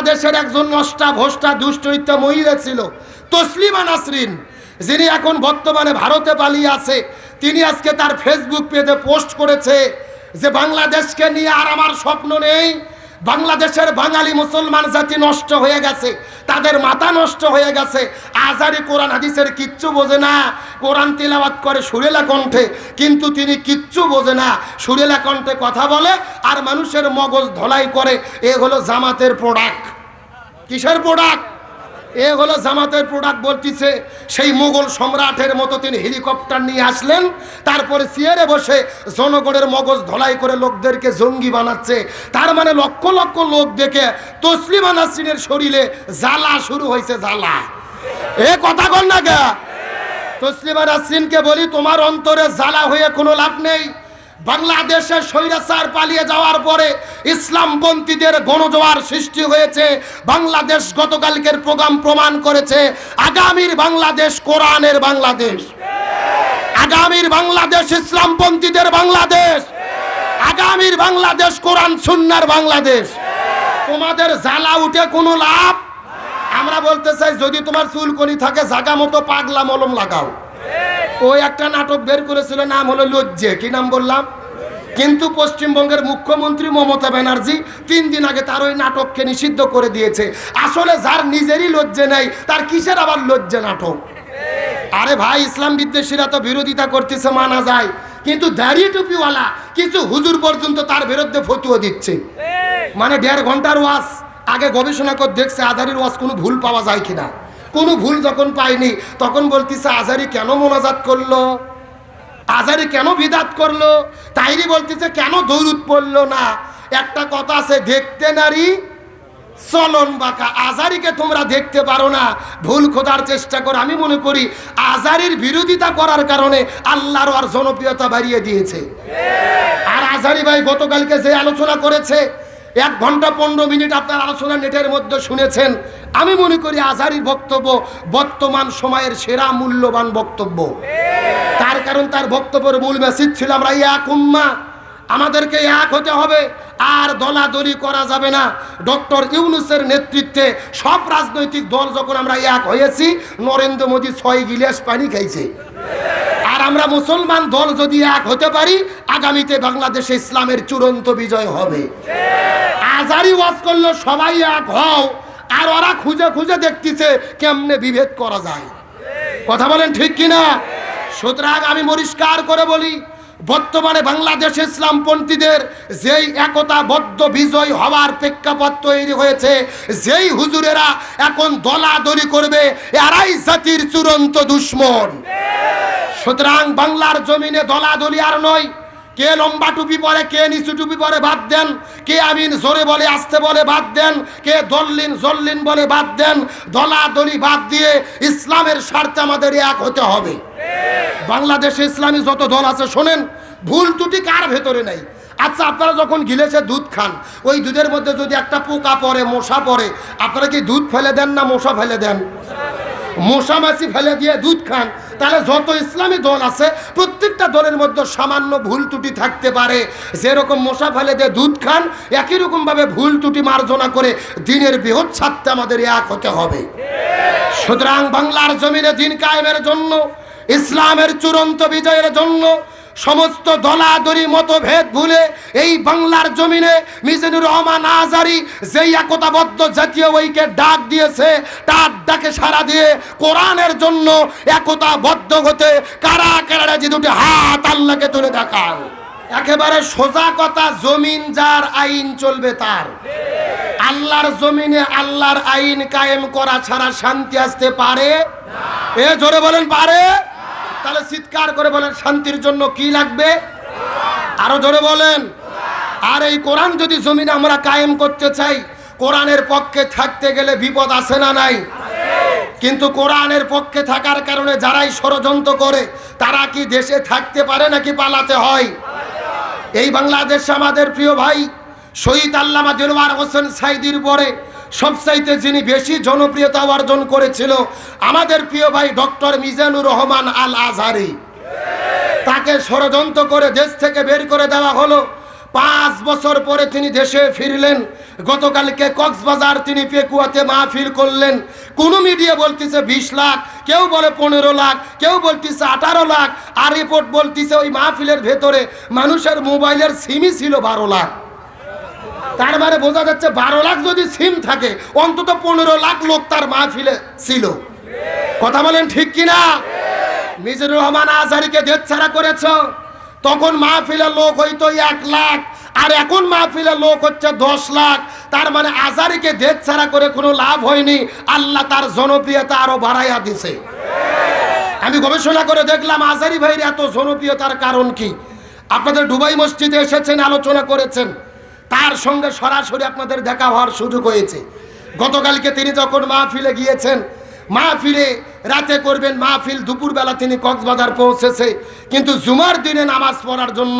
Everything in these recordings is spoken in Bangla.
বাংলাদেশের একজন নষ্টা, ভোষ্টা দুষ্টরিত্য মহিলা ছিল। তসলিমা নাসরিন, যিনি এখন বর্তমানে ভারতে পালিয়ে আছে, তিনি আজকে তার ফেসবুক পেজে পোস্ট করেছে যে, বাংলাদেশকে নিয়ে আর আমার স্বপ্ন নেই বাংলাদেশের বাঙালি মুসলমান জাতি নষ্ট হয়ে গেছে, তাদের মাথা নষ্ট হয়ে গেছে। আজারি কোরআন হাদিসের কিচ্ছু বোঝে না। কোরআন তিলাওয়াত করে সুরেলা কণ্ঠে, কিন্তু তিনি কিচ্ছু বোঝে না। সুরেলা কণ্ঠে কথা বলে আর মানুষের মগজ ধলাই করে, এ হলো জামাতের প্রোডাক্ট কিসের প্রোডাক্ট এ হলো জামাতের প্রোডাক্ট বলতেছে, সেই মুঘল সম্রাটের মতো তিনি হেলিকপ্টার নিয়ে আসলেন, তারপরে চেয়ারে বসে জনগণের মগজ ধলাই করে লোকদেরকে জঙ্গি বানাচ্ছে। তার মানে লক্ষ লক্ষ লোক দেখে তসলিমা নাসরিনের শরীরে জ্বালা শুরু হয়েছে, জ্বালা। এ কথা কর না কে? তসলিমা নাসরিনকে বলি, তোমার অন্তরে জ্বালা হয়ে কোনো লাভ নেই। বাংলাদেশে স্বৈরাচার পালিয়ে যাওয়ার পরে ইসলামপন্থীদের গণজোয়ার সৃষ্টি হয়েছে। বাংলাদেশ গতকালকের প্রোগ্রাম প্রমাণ করেছে, আগামীর বাংলাদেশ কোরআনের বাংলাদেশ। আগামীর বাংলাদেশ ইসলামপন্থীদের বাংলাদেশ। আগামীর বাংলাদেশ কোরআন সুন্নার বাংলাদেশ। তোমাদের জ্বালা উঠে কোনো লাভ? আমরা বলতে চাই, যদি তোমার চুলকনি থাকে, জাগা মতো পাগলা মলম লাগাও। ওই একটা নাটক বের করেছিল, নাম হলো লজ্জে। কি নাম বললাম? কিন্তু পশ্চিমবঙ্গের মুখ্যমন্ত্রী মমতা ব্যানার্জি তিন দিন আগে তার ওই নাটককে নিষিদ্ধ করে দিয়েছে। আসলে যার নিজেরই লজ্জে নেই, তার কিসের আবার লজ্জে নাটক? আরে ভাই, ইসলাম বিদ্বেষীরা তো বিরোধিতা করতেছে, মানা যায়। কিন্তু দাড়ি টুপিওয়ালা কিছু হুজুর পর্যন্ত তার বিরুদ্ধে ফতুয়া দিচ্ছে। মানে দেড় ঘণ্টার ওয়াজ, আগে গবেষণা করে দেখছে আজারির ওয়াজ কোনো ভুল পাওয়া যায় কিনা। কোনো ভুল যখন পাইনি, তখন বলতেছে আজারি কেন মোনাজাত করল? আজারি কেন বিদাত করল? তাইরি বলতেছে, কেন দৌরুদ পড়ল না? একটা কথা আছে, দেখতে নারী চলন বাঁকা। আজারিকে তোমরা দেখতে পারো না। ভুল খোঁজার চেষ্টা করো। আমি মনে করি, আজারির বিরোধিতা করার কারণে আল্লাহর আর জনপ্রিয়তা বাড়িয়ে দিয়েছে। আর আজারি ভাই গতকালকে যে আলোচনা করেছে, এক ঘণ্টা পনেরো মিনিট আপনার আলোচনা নেটের মধ্যে শুনেছেন। আমি মনে করি, আজারির বক্তব্য বর্তমান সময়ের সেরা মূল্যবান বক্তব্য। তার কারণ তার বক্তব্যের মূল মেসেজ ছিল, আমরা এক উম্মা। আমাদেরকে এক হতে হবে, আর দলাদলি করা যাবে না। ডক্টর ইউনুসের নেতৃত্বে সব রাজনৈতিক দল যখন আমরা এক হয়েছি, নরেন্দ্র মোদী ছয় গিলাস পানি খাইছে। আর আমরা মুসলমান দল যদি এক হতে পারি, আগামীতে বাংলাদেশে ইসলামের চূড়ান্ত বিজয় হবে। আজারি ওয়াজ করল, সবাই এক হও, আর ওরা খুঁজে খুঁজে দেখতেছে কেমনে বিভেদ করা যায়। কথা বলেন ঠিক কিনা? সুতরাং আমি পরিষ্কার করে বলি, বর্তমানে বাংলাদেশ ইসলামপন্থীদের যেই একতাবদ্ধ বিজয় হওয়ার প্রেক্ষাপট তৈরি হয়েছে, যেই হুজুরেরা এখন দলাদলি করবে, এরাই জাতির চূড়ান্ত দুশ্মন। সুতরাং বাংলার জমিনে দলাদলি আর নয়, কে লম্বা টুপি পরে, কে নিচু টুপি পরে বাদ দেন, কে আমিন জোরে বলে, আসতে বলে বাদ দেন, কে দল্লিন জল্লিন বলে বাদ দেন, দলাদলি বাদ দিয়ে ইসলামের স্বার্থে আমাদের এক হতে হবে। বাংলাদেশে ইসলামী যত দল আছে, শোনেন, ভুল ত্রুটি কার ভেতরে নেই? আচ্ছা আপনারা যখন গিলেছে দুধ খান, ওই দুধের মধ্যে যদি একটা পোকা পড়ে, মশা পড়ে, আপনারা কি দুধ ফেলে দেন না মশা ফেলে দেন? মশা মাছি ফেলে দিয়ে দুধ খান, তাহলে যত ইসলামী দল আছে, প্রত্যেকটা দলের মধ্যে সামান্য ভুল ত্রুটি থাকতে পারে। যেরকম মশা ফেলে দিয়ে দুধ খান, একই রকমভাবে ভুল ত্রুটি মার্জনা করে দিনের বৃহৎ ছাড়তে আমাদের এক হতে হবে। সুতরাং বাংলার জমিনে দিন কায়েমের জন্য ইসলামের চূড়ান্ত বিজয়ের জন্য সমস্ত দলাদলি মতভেদ ভুলে এই বাংলার জমিনে মিজানুর রহমান আজারি যেই একতাবদ্ধ জাতীয় ঐক্যের ডাক দিয়েছে, তার ডাকে সারা দিয়ে কোরআনের জন্য একতাবদ্ধ হতে কারা কারা যে দুটি হাত আল্লাহকে তুলে দেখান। একেবারে সোজা কথা, জমিন যার আইন চলবে তার। আল্লাহর জমিনে আল্লাহর আইন কায়েম করা ছাড়া শান্তি আসতে পারে? এ জোরে বলেন, পারে? তাহলে চিৎকার করে বলেন, শান্তির জন্য কি লাগবে? আরও জোরে বলেন। আর এই কোরআন যদি জমিনে আমরা কায়েম করতে চাই, কোরআনের পক্ষে থাকতে গেলে বিপদ আছে না নাই? কিন্তু কোরআনের পক্ষে থাকার কারণে যারাই ষড়যন্ত্র করে, তারা কি দেশে থাকতে পারে নাকি পালাতে হয়? এই বাংলাদেশ আমাদের প্রিয় ভাই, শহীদ আল্লামা দিলওয়ার হোসেন সাইদির পরে সবচাইতে যিনি বেশি জনপ্রিয়তা অর্জন করেছিল আমাদের প্রিয় ভাই ডক্টর মিজানুর রহমান আল আজহারি তাকে ষড়যন্ত্র করে দেশ থেকে বের করে দেওয়া হলো। পাঁচ বছর পরে তিনি দেশে ফিরলেন। গতকালকে কক্সবাজার তিনি পেকুয়াতে মাহফিল করলেন। কোন মিডিয়া বলতেছে বিশ লাখ, কেউ বলে পনেরো লাখ, কেউ বলতেছে আঠারো লাখ, আর রিপোর্ট বলতেছে ওই মাহফিলের ভেতরে মানুষের মোবাইলের সিমই ছিল বারো লাখ। তার মানে বোঝা যাচ্ছে বারো লাখ যদি সিম থাকে, অন্তত পনেরো লাখ লোক তার মাহফিলে ছিল। কথা বলেন ঠিক কিনা? মিজানুর রহমান আজহারিকে দেশ ছাড়া করেছ, তখন মাহফিলের লোক হইতো এক লাখ, আর এখন মাহফিলের লোক হচ্ছে দশ লাখ। তার মানে আজারিকে দেশ ছাড়া করে কোনো লাভ হয়নি, আল্লাহ তার জনপ্রিয়তা আরও বাড়াইয়া দিছে। আমি গবেষণা করে দেখলাম আজারি ভাইয়ের এত জনপ্রিয়তার কারণ কি? আপনাদের ডুবাই মসজিদে এসেছেন, আলোচনা করেছেন। তার সঙ্গে সরাসরি আপনাদের দেখা হওয়ার সুযোগ হয়েছে। গতকালকে তিনি যখন মাহফিলে গিয়েছেন, মাহফিলে রাতে করবেন মাহফিল, দুপুরবেলা তিনি কক্সবাজার পৌঁছেছে। কিন্তু জুমার দিনে নামাজ পড়ার জন্য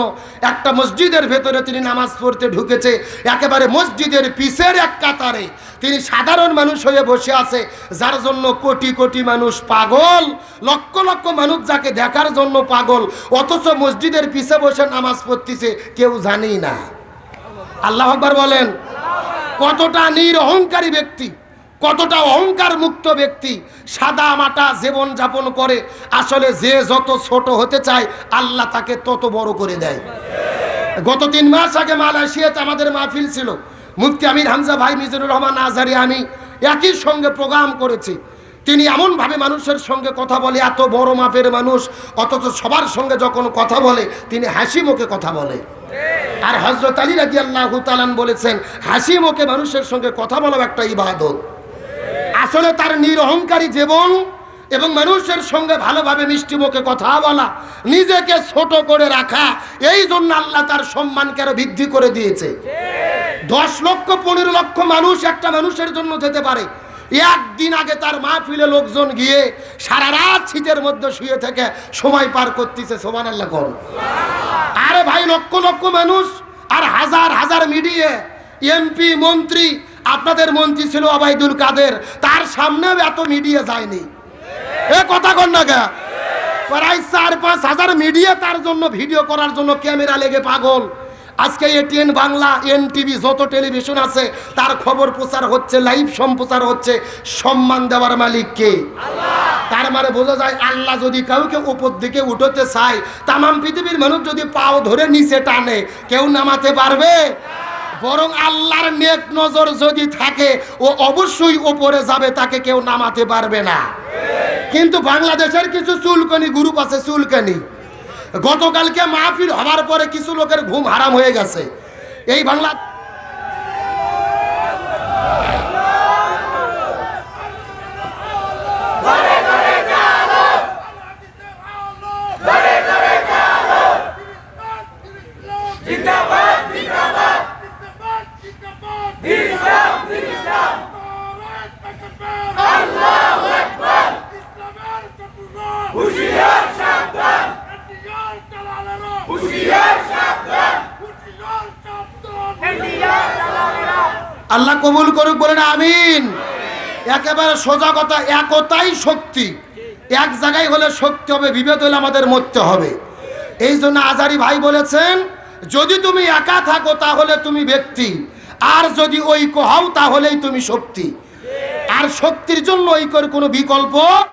একটা মসজিদের ভেতরে তিনি নামাজ পড়তে ঢুকেছে। একেবারে মসজিদের পিছের এক কাতারে তিনি সাধারণ মানুষ হয়ে বসে আছে। যার জন্য কোটি কোটি মানুষ পাগল, লক্ষ লক্ষ মানুষ যাকে দেখার জন্য পাগল। অথচ মসজিদের পিছে বসে নামাজ পড়তেছে কেউ জানেই না। আল্লাহ আকবার বলেন। কতটা নিরহংকারী ব্যক্তি, কতটা অহংকার মুক্ত ব্যক্তি সাদা মাটা জীবন যাপন করে। আসলে যে যত ছোট হতে চায়, আল্লাহ তাকে তত বড় করে দেয়। গত তিন মাস আগে মালয়েশিয়াতে আমাদের মাহফিল ছিল। মুফতি আমির হামজা ভাই মিজানুর রহমান আজহারি আমি একই সঙ্গে প্রোগ্রাম করেছি। তিনি এমনভাবে মানুষের সঙ্গে কথা বলে, এত বড় মাপের মানুষ, অথচ সবার সঙ্গে যখন কথা বলে, তিনি হাসি মুখে কথা বলে। আর হজরত আলী রাজি আল্লাহ বলেছেন, হাসি মুখে মানুষের সঙ্গে কথা বলা একটা ইবাদত। আসলে তার নিরহংকারী জীবন এবং মানুষের সঙ্গে ভালোভাবে মিষ্টি মুখে কথা বলা, নিজেকে ছোট করে রাখা, এই জন্য আল্লাহ তার সম্মানকে আরও বৃদ্ধি করে দিয়েছে। দশ লক্ষ, পনেরো লক্ষ মানুষ একটা মানুষের জন্য যেতে পারে। একদিন আগে তার মা মাহফিলে লোকজন গিয়ে সারা রাত শীতের মধ্যে শুয়ে থেকে সময় পার করতেছে সোমান আল্লাহ কর। আরে ভাই, লক্ষ লক্ষ মানুষ আর হাজার হাজার মিডিয়ে এমপি মন্ত্রী, আপনাদের মন্ত্রী ছিল অবাইদুল কাদের, তার সামনেও এত মিডিয়া যায়নি। এ কথা কর না গা প্রায় চার পাঁচ হাজার মিডিয়া তার জন্য ভিডিও করার জন্য ক্যামেরা লেগে পাগল। আজকে এটিএন বাংলা এন টিভি যত টেলিভিশন আছে, তার খবর প্রচার হচ্ছে, লাইভ সম্প্রচার হচ্ছে, সম্মান দেওয়ার মালিক কে? তার মানে বোঝা যায়, আল্লাহ যদি কাউকে উপর দিকে উঠতে চায়, তামাম পৃথিবীর মানুষ যদি পাও ধরে নিচে টানে, কেউ নামাতে পারবে? বরং আল্লাহর নেক নজর যদি থাকে, ও অবশ্যই ওপরে যাবে, তাকে কেউ নামাতে পারবে না। কিন্তু বাংলাদেশের কিছু চুলকানি গ্রুপ আছে, চুলকানি। গতকালকে মাহফিল হওয়ার পরে কিছু লোকের ঘুম হারাম হয়ে গেছে। এই বাংলা আল্লাহ কবুল করুক, বলেন আমিন। একেবারে সোজা কথা, একতাই শক্তি। এক জায়গায় হলে শক্তি হবে, বিভেদ হলে আমাদের মরতে হবে। এই জন্য আজারি ভাই বলেছেন, যদি তুমি একা থাকো তাহলে তুমি ব্যক্তি, আর যদি ঐক্য হও তাহলেই তুমি শক্তি। আর শক্তির জন্য ঐক্যের কোনো বিকল্প